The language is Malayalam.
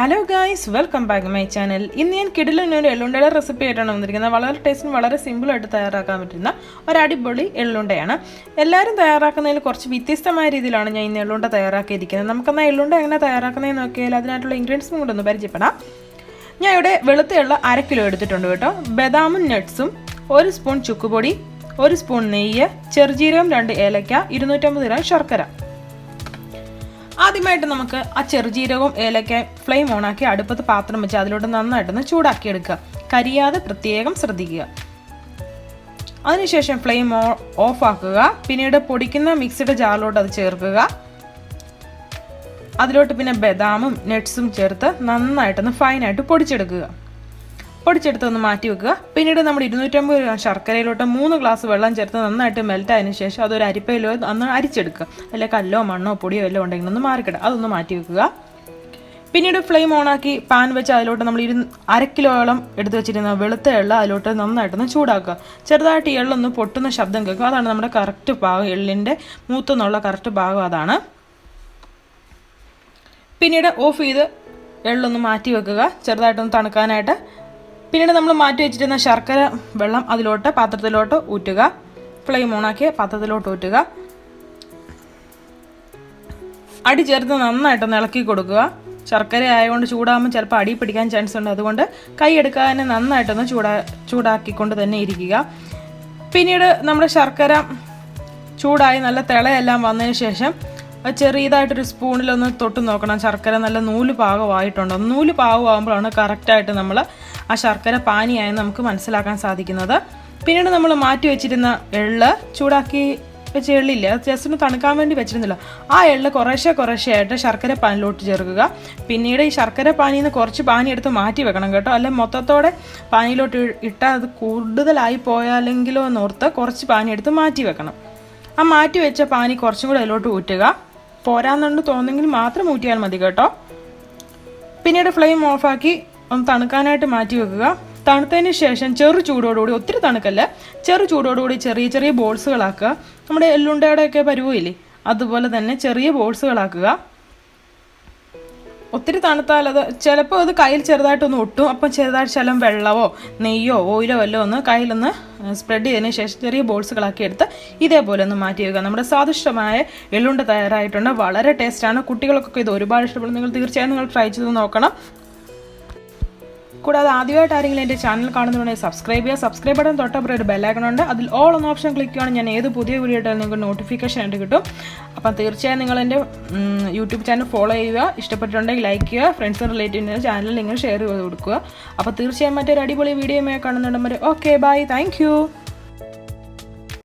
Hello guys welcome back my channel ഇന്ന് ഞാൻ കിടിലിന് ഒരു എള്ളുണ്ടയുടെ റെസിപ്പി ആയിട്ടാണ് വന്നിരിക്കുന്നത്. വളരെ ടേസ്റ്റിന് വളരെ സിമ്പിളായിട്ട് തയ്യാറാക്കാൻ പറ്റുന്ന ഒരു അടിപൊളി എള്ളുണ്ടയാണ്. എല്ലാവരും തയ്യാറാക്കുന്നതിൽ കുറച്ച് വ്യത്യസ്തമായ രീതിയിലാണ് ഞാൻ ഇന്ന് എള്ളുണ്ട തയ്യാറാക്കിയിരിക്കുന്നത്. നമുക്കെന്നാൽ എള്ളുണ്ട എങ്ങനെ തയ്യാറാക്കുന്നതെന്ന് നോക്കിയാൽ അതിനായിട്ടുള്ള ഇൻഗ്രീഡിയൻസും കൂടെ ഒന്ന് പരിചയപ്പെടാം. ഞാൻ ഇവിടെ വെളുത്ത എള്ള അര കിലോ എടുത്തിട്ടുണ്ട് കേട്ടോ. ബദാമും നട്ട്സും ഒരു സ്പൂൺ ചുക്കുപൊടി ഒരു സ്പൂൺ നെയ്യ് ചെറുജീരകം രണ്ട് ഏലക്ക ഇരുന്നൂറ്റമ്പത് ഗ്രാം ശർക്കര. ആദ്യമായിട്ട് നമുക്ക് ആ ചെറുജീരകവും ഏലക്കയും ഫ്ലെയിം ഓണാക്കി അടുപ്പത്ത് പാത്രം വെച്ച് അതിലോട്ട് നന്നായിട്ടൊന്ന് ചൂടാക്കി എടുക്കുക കരിയാതെ പ്രത്യേകം ശ്രദ്ധിക്കുക. അതിനുശേഷം ഫ്ലെയിം ഓഫ് ആക്കുക. പിന്നീട് പൊടിക്കുന്ന മിക്സിയുടെ ജാറിലോട്ട് അത് ചേർക്കുക. അതിലോട്ട് പിന്നെ ബദാമും നട്ട്സും ചേർത്ത് നന്നായിട്ടൊന്ന് ഫൈനായിട്ട് പൊടിച്ചെടുക്കുക. പൊടിച്ചെടുത്ത് ഒന്ന് മാറ്റി വെക്കുക. പിന്നീട് നമ്മൾ ഇരുന്നൂറ്റമ്പത് ഗ്രാം ശർക്കരയിലോട്ട് മൂന്ന് ഗ്ലാസ് വെള്ളം ചേർത്ത് നന്നായിട്ട് മെൽറ്റ് ആയതിനു ശേഷം അതൊരു അരിപ്പയിലോ അന്ന് അരിച്ചെടുക്കുക. അല്ലെ കല്ലോ മണ്ണോ പൊടിയോ എല്ലാം ഉണ്ടെങ്കിൽ ഒന്ന് മാറിക്കിടുക അതൊന്ന് മാറ്റി വെക്കുക. പിന്നീട് ഫ്ലെയിം ഓണാക്കി പാൻ വെച്ച് അതിലോട്ട് നമ്മൾ ഇരു അര കിലോയോളം എടുത്ത് വെച്ചിരുന്ന വെളുത്ത എള്ള അതിലോട്ട് നന്നായിട്ടൊന്ന് ചൂടാക്കുക. ചെറുതായിട്ട് എള്ള ഒന്ന് പൊട്ടുന്ന ശബ്ദം കേൾക്കുക. അതാണ് നമ്മുടെ കറക്റ്റ് ഭാഗം. എള്ളിന്റെ മൂത്തെന്നുള്ള കറക്റ്റ് ഭാഗം അതാണ്. പിന്നീട് ഓഫ് ചെയ്ത് എള്ളൊന്ന് മാറ്റി വെക്കുക. ചെറുതായിട്ടൊന്ന് തണുക്കാനായിട്ട് പിന്നീട് നമ്മൾ മാറ്റി വെച്ചിരുന്ന ശർക്കര വെള്ളം അതിലോട്ട് പാത്രത്തിലോട്ട് ഊറ്റുക. ഫ്ലെയിം ഓണാക്കി പാത്രത്തിലോട്ട് ഊറ്റുക. അടി ചേർത്ത് നന്നായിട്ടൊന്ന് ഇളക്കി കൊടുക്കുക. ശർക്കര ആയതുകൊണ്ട് ചൂടാകുമ്പോൾ ചിലപ്പോൾ അടി പിടിക്കാൻ ചാൻസ് ഉണ്ട്. അതുകൊണ്ട് കൈ എടുക്കാതെ നന്നായിട്ടൊന്ന് ചൂടാ ചൂടാക്കിക്കൊണ്ട് തന്നെ ഇരിക്കുക. പിന്നീട് നമ്മുടെ ശർക്കര ചൂടായി നല്ല തിളയെല്ലാം വന്നതിന് ശേഷം അത് ചെറിയതായിട്ടൊരു സ്പൂണിലൊന്ന് തൊട്ട് നോക്കണം. ശർക്കര നല്ല നൂൽ പാകമായിട്ടുണ്ടോ. നൂൽ പാകമാകുമ്പോഴാണ് കറക്റ്റായിട്ട് നമ്മൾ ആ ശർക്കര പാനിയായെന്ന് നമുക്ക് മനസ്സിലാക്കാൻ സാധിക്കുന്നത്. പിന്നീട് നമ്മൾ മാറ്റി വെച്ചിരുന്ന എള്ള് ചൂടാക്കി വെച്ച എള്ളില്ല? ജസ്റ്റ് ഒന്ന് തണുക്കാൻ വേണ്ടി വെച്ചിരുന്നില്ല. ആ എള്ള് കുറേശ്ശെ കുറേശ്ശെ ആയിട്ട് ശർക്കര പാനിലോട്ട് ചേർക്കുക. പിന്നീട് ഈ ശർക്കര പാനിയിൽ നിന്ന് കുറച്ച് പാനി എടുത്ത് മാറ്റി വെക്കണം കേട്ടോ. അല്ലെ മൊത്തത്തോടെ പാനിയിലോട്ട് ഇട്ടാൽ അത് കൂടുതലായി പോയാലെങ്കിലോ എന്നോർത്ത് കുറച്ച് പാനി എടുത്ത് മാറ്റി വെക്കണം. ആ മാറ്റി വെച്ച പാനി കുറച്ചും കൂടെ അതിലോട്ട് ഊറ്റുക. പോരാന്നുണ്ട് തോന്നുമെങ്കിൽ മാത്രം ഊറ്റിയാൽ മതി കേട്ടോ. പിന്നീട് ഫ്ലെയിം ഓഫാക്കി ഒന്ന് തണുക്കാനായിട്ട് മാറ്റി വെക്കുക. തണുത്തതിന് ശേഷം ചെറു ചൂടോടുകൂടി ഒത്തിരി തണുക്കല്ല ചെറു ചൂടോടുകൂടി ചെറിയ ചെറിയ ബോൾസുകളാക്കുക. നമ്മുടെ എല്ലുണ്ടയുടെയൊക്കെ പരുവില്ലേ അതുപോലെ തന്നെ ചെറിയ ബോൾസുകളാക്കുക. ഒത്തിരി തണുത്താൽ അത് ചിലപ്പോൾ അത് കയ്യിൽ ചെറുതായിട്ടൊന്ന് ഒട്ടും. അപ്പം ചെറുതായിട്ട് ശലം വെള്ളമോ നെയ്യോ ഓയിലോ വല്ലോ ഒന്ന് കയ്യിലൊന്ന് സ്പ്രെഡ് ചെയ്തതിന് ശേഷം ചെറിയ ബോൾസുകളാക്കി എടുത്ത് ഇതേപോലെ ഒന്ന് മാറ്റി വെക്കുക. നമ്മുടെ സ്വാദിഷ്ടമായ എള്ളുണ്ട് തയ്യാറായിട്ടുണ്ട്. വളരെ ടേസ്റ്റാണ് കുട്ടികൾക്കൊക്കെ ഇത് ഒരുപാട് ഇഷ്ടപ്പെടും. നിങ്ങൾ തീർച്ചയായും നിങ്ങൾ ട്രൈ ചെയ്ത് നോക്കണം. കൂടാതെ ആദ്യമായിട്ട് ആരെങ്കിലും എന്റെ ചാനൽ കാണുന്നുണ്ടെങ്കിൽ സബ്സ്ക്രൈബ് ചെയ്യുക. സബ്സ്ക്രൈബ് ബട്ടൺ തൊട്ടപ്പുറം ഒരു ബെല്ലൈക്കൺ ഉണ്ട്. അതിൽ ഓൾ എന്ന ഓപ്ഷൻ ക്ലിക്ക് ചെയ്യുകയാണ് ഞാൻ ഏത് പുതിയ വീഡിയോ ഇട്ടാലും നിങ്ങൾക്ക് നോട്ടിഫിക്കേഷൻ ആയിട്ട് കിട്ടും. അപ്പം തീർച്ചയായും നിങ്ങൾ എന്റെ യൂട്യൂബ് ചാനൽ ഫോളോ ചെയ്യുക. ഇഷ്ടപ്പെട്ടിട്ടുണ്ടെങ്കിൽ ലൈക്ക് ചെയ്യുക. ഫ്രണ്ട്സും റിലേറ്റീവിന്റെ ചാനൽ നിങ്ങൾ ഷെയർ ചെയ്ത് കൊടുക്കുക. അപ്പോൾ തീർച്ചയായും മറ്റൊരു അടിപൊളി വീഡിയോ കാണുന്നുണ്ടെങ്കിൽ ഓക്കെ ബൈ താങ്ക്